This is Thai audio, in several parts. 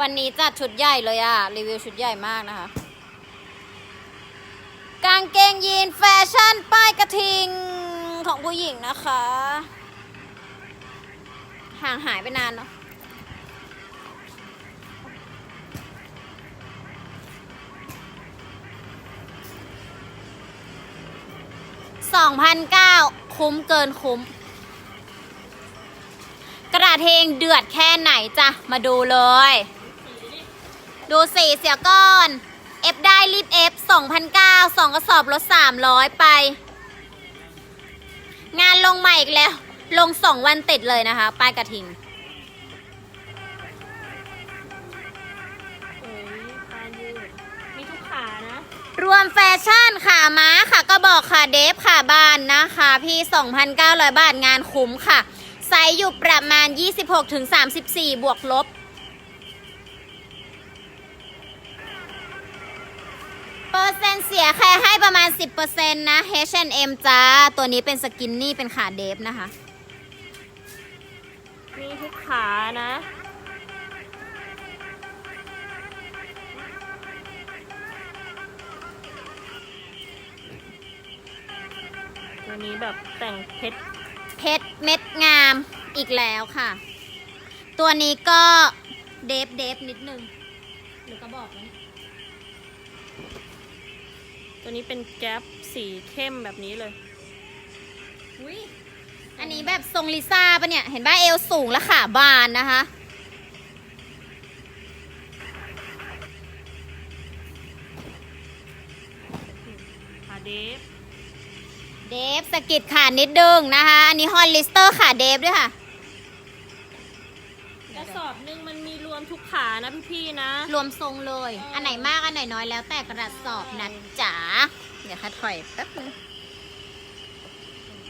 วันนี้จัดชุดใหญ่เลยอะรีวิวชุดใหญ่มากนะคะ กางเกงยีนแฟชั่น ป้ายกระทิงของผู้หญิงนะคะ ห่างหายไปนานเนาะสองพันเก้าคุ้มเกินคุ้ม กระดาษเทงเดือดแค่ไหนจ้ะ มาดูเลย ดูสีเสียก่อนเอฟได้รีบเอฟ2,009สองกระสอบลด300ไป งานลงใหม่อีกแล้ว ลง2วันติดเลยนะคะ ป้ายกระทิงเอ้ยพายืดมีทุกขานะ รวมแฟชั่นค่ะม้าค่ะก็บอกค่ะเดฟค่ะบ้านนะคะ พี่ 2,900 บาทงานคุ้มค่ะ ไซส์อยู่ประมาณ 26-34 บวกลบ เปอร์เซ็นต์เสียแค่ให้ประมาณ 10%นะ H&M จ้า ตัวนี้เป็นสกินนี่เป็นขาเดฟนะคะ มีทุกขานะตัวนี้แบบแต่งเพชร เพชรเม็ดงามอีกแล้วค่ะ ตัวนี้ก็เดฟเดฟนิดนึงหรือก็บอกนะ ตัวนี้เป็นแก๊ปสีเข้มแบบนี้เลย อุ้ยอันนี้แบบทรงลิซ่าปะเนี่ย เห็นป่ะเอวสูงและขาบานนะคะ ขาเดฟ เดฟสะกิดขานิดนึงนะคะ อันนี้ฮอลลิสเตอร์ขาเดฟด้วยค่ะ ขานะพี่ๆนะ รวมทรงเลย อันไหนมากอันไหนน้อยแล้วแต่กระสอบนะจ๋าเดี๋ยวค่ะถอยแป๊บนึง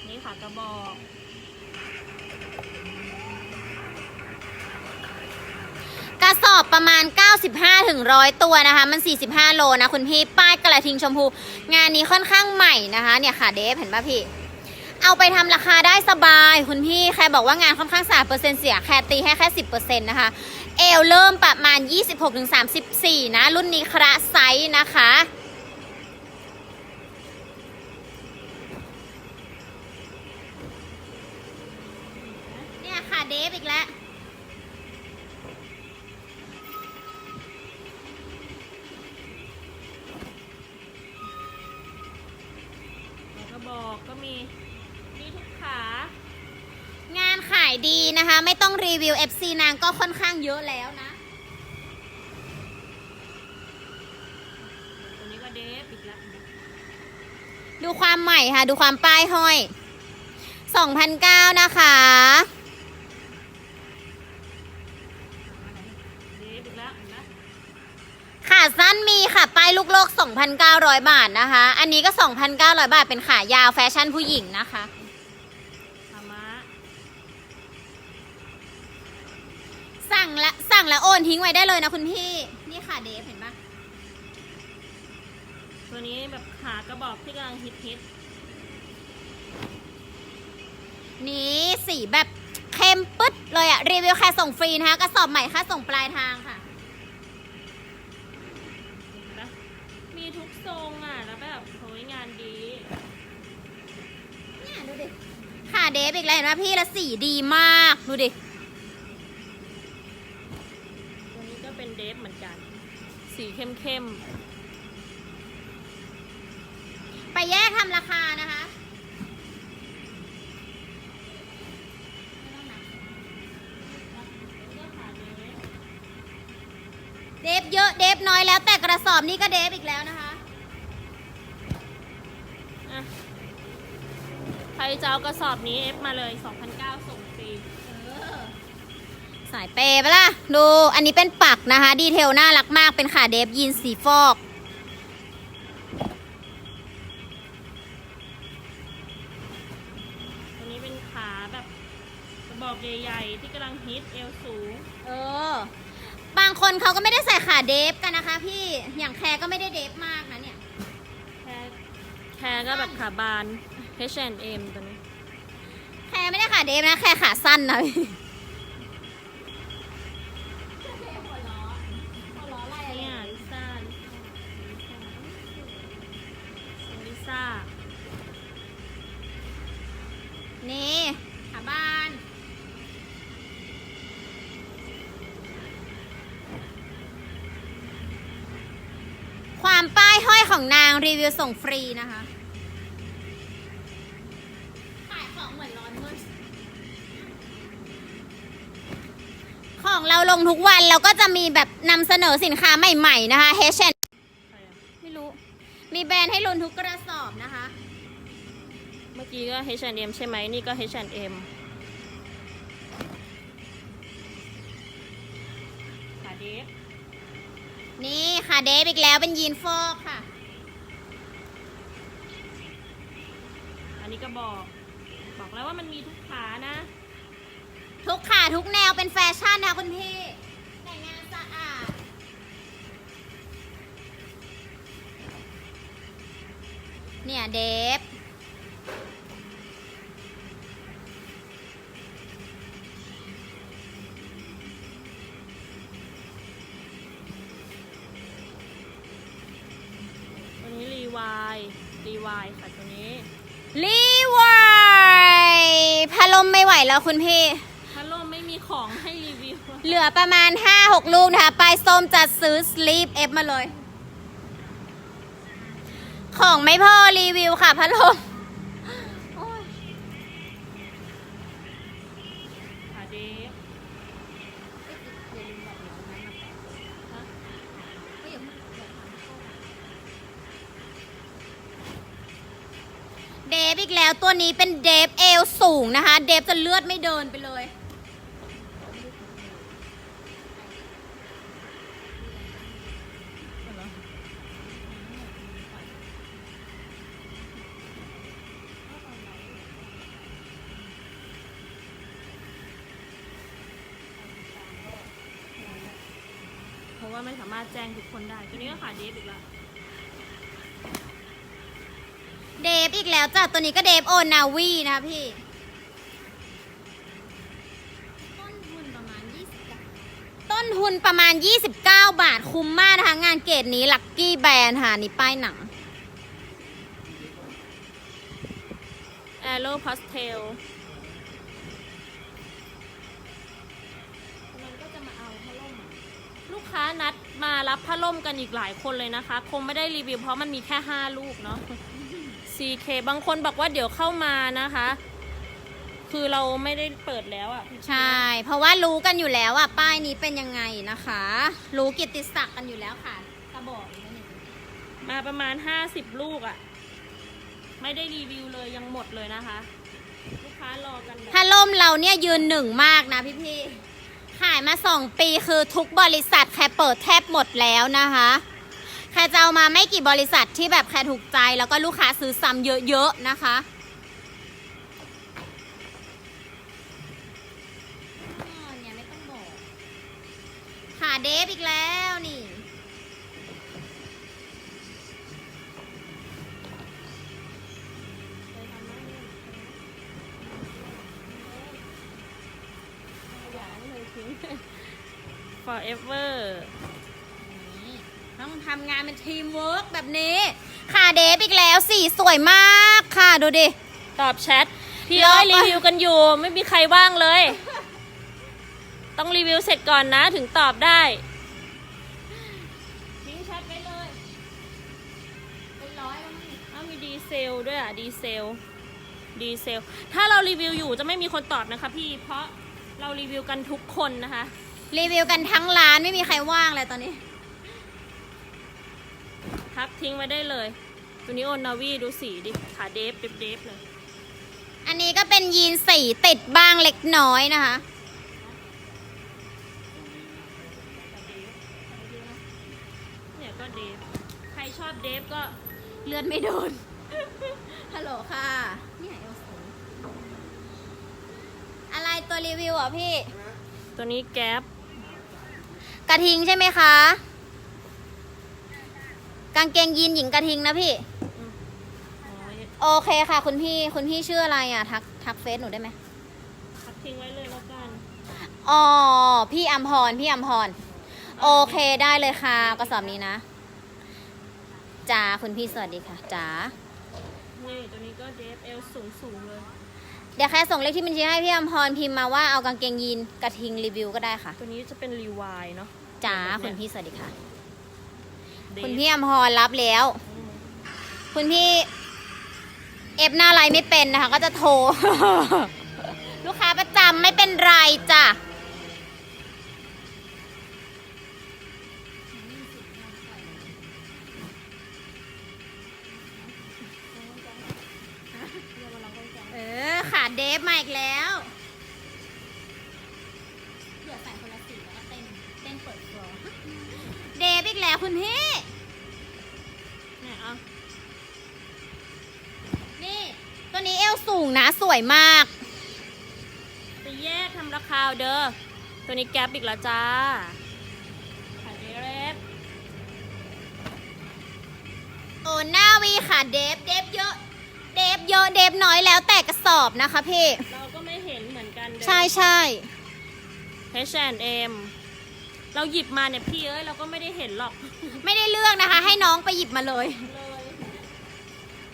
นี่ขากระบอกกระสอบประมาณ 95ถึง100ตัวนะคะ มัน 45 โลนะคุณพี่ ป้ายกระทิงชมพู งานนี้ค่อนข้างใหม่นะคะ เนี่ยค่ะเดฟเห็นป่ะพี่ เอาไปทำราคาได้สบายคุณพี่ ใครบอกว่างานค่อนข้างสาเปอร์เซ็นต์เสีย แค่ตีให้แค่ 10%นะคะ เอวเริ่มประมาณ 26-34 นะ รุ่นนี้คระไซส์นะคะเนี่ยค่ะเดฟอีกแล้วายดีนะคะ ไม่ต้องรีวิว FC นางก็ค่อนข้างเยอะแล้วนะ ตัวนี้ก็เดฟอีกแล้วดูความใหม่ค่ะ ดูความป้ายห้อย2,009นะคะ เดฟอีกแล้วเห็นไหมขาสั้นมีค่ะ ป้ายลูกโลก 2,900 บาทนะคะ อันนี้ก็ 2,900 บาทเป็นขายาวแฟชั่นผู้หญิงนะคะ ขาม้า สั่งและสั่งแล้วโอนทิ้งไว้ได้เลยนะคุณพี่ นี่ค่ะเดฟเห็นปะตัวนี้แบบขากระบอกที่กำลังฮิตฮิตนี่สีแบบเข้มปึ๊ดเลยอะรีวิวแค่ส่งฟรีนะคะกระสอบใหม่ค่าส่งปลายทางค่ะๆเห็นปะมีทุกทรงอะ แล้วแบบโหยงานดี เนี่ยดูดิ ค่ะเดฟอีกแล้วเห็นไหมพี่และสีดีมาก ดูดิ สีเข้มเข้มไปแยกทำราคานะคะเดฟเยอะเดฟน้อยแล้วแต่กระสอบนี่ก็เดฟอีกแล้วนะคะๆอะใครจะเอากระสอบนี้เอฟมาเลย2,009ส่งฟรี สายเปย์ปะล่ะ ดูอันนี้เป็นปักนะคะ ดีเทลน่ารักมากเป็นขาเดฟยีนสีฟอกตัวนี้เป็นขาแบบกระบอกใหญ่ๆที่กำลังฮิตเอวสูง เออ บางคนเขาก็ไม่ได้ใส่ขาเดฟกันนะคะ พี่อย่างแคร์ก็ไม่ได้เดฟมากนะเนี่ยแค่แค่ก็แบบขาบาน H&M ตัวนี้ แคร์ไม่ได้ขาเดฟนะ แคร์ขาสั้นนะพี่ จ้า นี่ขาบ้านความป้ายห้อยของนางรีวิวส่งฟรีนะคะ ขายของเหมือนร้อนมืดของเราลงทุกวันเราก็จะมีแบบนำเสนอสินค้าใหม่ ๆ นะคะ h มีแบรนด์ให้ลุ้นทุกกระสอบนะคะ เมื่อกี้ก็ H&M ใช่ไหมนี่ก็ H&M ขาเดฟนี่ค่ะเดฟอีกแล้วเป็นยีนฟอกค่ะ อันนี้ก็บอก บอกแล้วว่ามันมีทุกขานะ ทุกขาทุกแนวเป็นแฟชั่นนะคุณพี่ เนี่ยเดฟตัวนี้รีวายรีวายค่ะตัวนี้รีวายพัดลมไม่ไหวแล้วคุณพี่ พัดลมไม่มีของให้รีวิว เหลือประมาณ 5-6 ลูกนะคะปลายส้มจะซื้อสลีปเอฟมาเลย ของไม่พอรีวิวค่ะพัดลมเดฟฮะเดฟอีกแล้วตัวนี้เป็นเดฟเอวสูงนะคะ เดฟจะเลือดไม่เดินไปเลย เพราะว่า ไม่สามารถแจ้งทุกคนได้ ตัวนี้ก็ขาเดฟอีกแล้วเดฟอีกแล้วจ้ะ ตัวนี้ก็เดฟโอนาวีนะคะพี่ ต้นทุนประมาณ20ต้นทุนประมาณ 29 บาทคุ้มมากนะคะงานเกรดนี้ลักกี้แบรนด์ค่ะนี่ป้ายหนัง แอโร่พาสเทล ค้านัดมารับผ้าล่มกันอีกหลายคนเลยนะคะ คงไม่ได้รีวิวเพราะมันมีแค่ 5 ลูกเนาะ CK บางคนบอกว่าเดี๋ยวเข้ามานะคะ คือเราไม่ได้เปิดแล้วอะ่ะใช่ เพราะว่ารู้กันอยู่แล้วอะป้ายนี้เป็นยังไงนะคะ รู้กิตติศักดิ์กันอยู่แล้วค่ะกระบอกนี้นี่มาประมาณ 50 ลูกอะ่ะ ไม่ได้รีวิวเลยยังหมดเลยนะคะ ลูกค้ารอกันแบบ ถ้าล่มเราเนี่ยยืนหนึ่งมากนะพี่พี่ๆ ขายมาสองปีคือทุกบริษัทแค่เปิดแทบหมดแล้วนะคะ แค่จะเอามาไม่กี่บริษัทที่แบบแค่ถูกใจแล้วก็ลูกค้าซื้อซ้ำเยอะๆนะคะเนี่ยไม่ต้องบอกขาเดฟอีกแล้วนี่ forever นี่ต้องทำงานเป็นทีมเวิร์กแบบนี้ขาเดฟอีกแล้วสีสวยมากค่ะดูดิ ตอบแชท พี่รออ้อยก่อนรีวิวกันอยู่ ไม่มีใครว่างเลย ต้องรีวิวเสร็จก่อนนะถึงตอบได้ทิ้งแชทไปเลย เป็นร้อยแล้วมั้งอ้าวมีดีเซลด้วยอะ ดีเซล ดีเซล ถ้าเรารีวิวอยู่จะไม่มีคนตอบนะคะพี่เพราะเรารีวิวกันทุกคนนะคะ รีวิวกันทั้งร้านไม่มีใครว่างเลยตอนนี้ ทักทิ้งไว้ได้เลย ตัวนี้โอนนาวีดูสีดิขาเดฟเดฟเดฟเลย อันนี้ก็เป็นยีนสีติดบ้างเล็กน้อยนะคะ เนี่ยก็เดฟ ใครชอบเดฟก็เลือดไม่โดน ฮัลโหลค่ะนี่ไหนเอลสูงอะไรตัวรีวิวอะพี่ ตัวนี้แก๊ป กระทิงใช่ไหมคะ กางเกงยีนหญิงกระทิงนะพี่อ๋อโอเคค่ะ คุณพี่คุณพี่ชื่ออะไรอะ ทักทักเฟซหนูได้ไหมทักทิ้งไว้เลยแล้วกัน อ๋อ พี่อัมพร พี่อัมพร โอเคได้เลยค่ะ กระสอบนี้นะจ้าคุณพี่สวัสดีค่ะจ้านี่ตัวนี้ก็เดฟเอลสูงสูงๆเลย เดี๋ยวแค่ส่งเลขที่บัญชีให้พี่อมพรพิมพ์มาว่าเอากางเกงยีนกระทิงรีวิวก็ได้ค่ะตัวนี้จะเป็นรีวายเนาะจ้าคุณพี่สวัสดีค่ะเดฟคุณพี่อมพรรับแล้ว คุณพี่เอฟหน้าไลน์ไม่เป็นนะคะ ก็จะโทร ลูกค้าประจำไม่เป็นไรจ้ะ เดฟมาอีกแล้วเดี๋ยวใส่คนละสีแล้วก็เต้นเต้นเปิดฟลอร์เดฟอีกแล้วคุณพี่เนี่ยเอานี่ ตัวนี้เอวสูงนะสวยมากไปแยกทำราคาเอาเด้อตัวนี้แก๊ปอีกแล้วจ้าขายเดฟโอ้หน้าวีค่ะเดฟเดฟเยอะ เดฟเยอะเดฟน้อยแล้วแต่กระสอบนะคะพี่เราก็ไม่เห็นเหมือนกันเด้อ ใช่ใช่ H&M เราหยิบมาเนี่ยพี่เอ้ยเราก็ไม่ได้เห็นหรอกไม่ได้เลือกนะคะ ให้น้องไปหยิบมาเลย เลย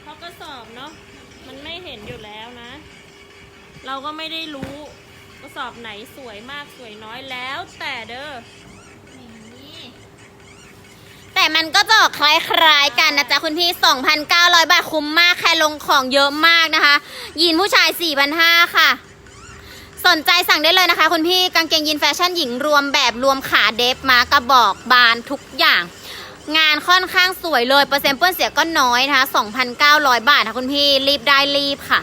เพราะกระสอบเนาะมันไม่เห็นอยู่แล้วนะ เราก็ไม่ได้รู้กระสอบไหนสวยมากสวยน้อยแล้ว แต่เด้อแต่ มันก็จะออกคล้ายๆกันนะจ๊ะคุณพี่ 2,900 บาทคุ้มมากแค่ลงของเยอะมากนะคะ ยีนผู้ชาย 4,500 ค่ะ สนใจสั่งได้เลยนะคะ คุณพี่กางเกงยีนแฟชั่นหญิงรวมแบบรวมขาเดฟมากระบอกบานทุกอย่าง งานค่อนข้างสวยเลย เปอร์เซ็นต์เปื้อนเสียก็น้อยนะคะ 2,900 บาทค่ะคุณพี่รีบได้รีบค่ะ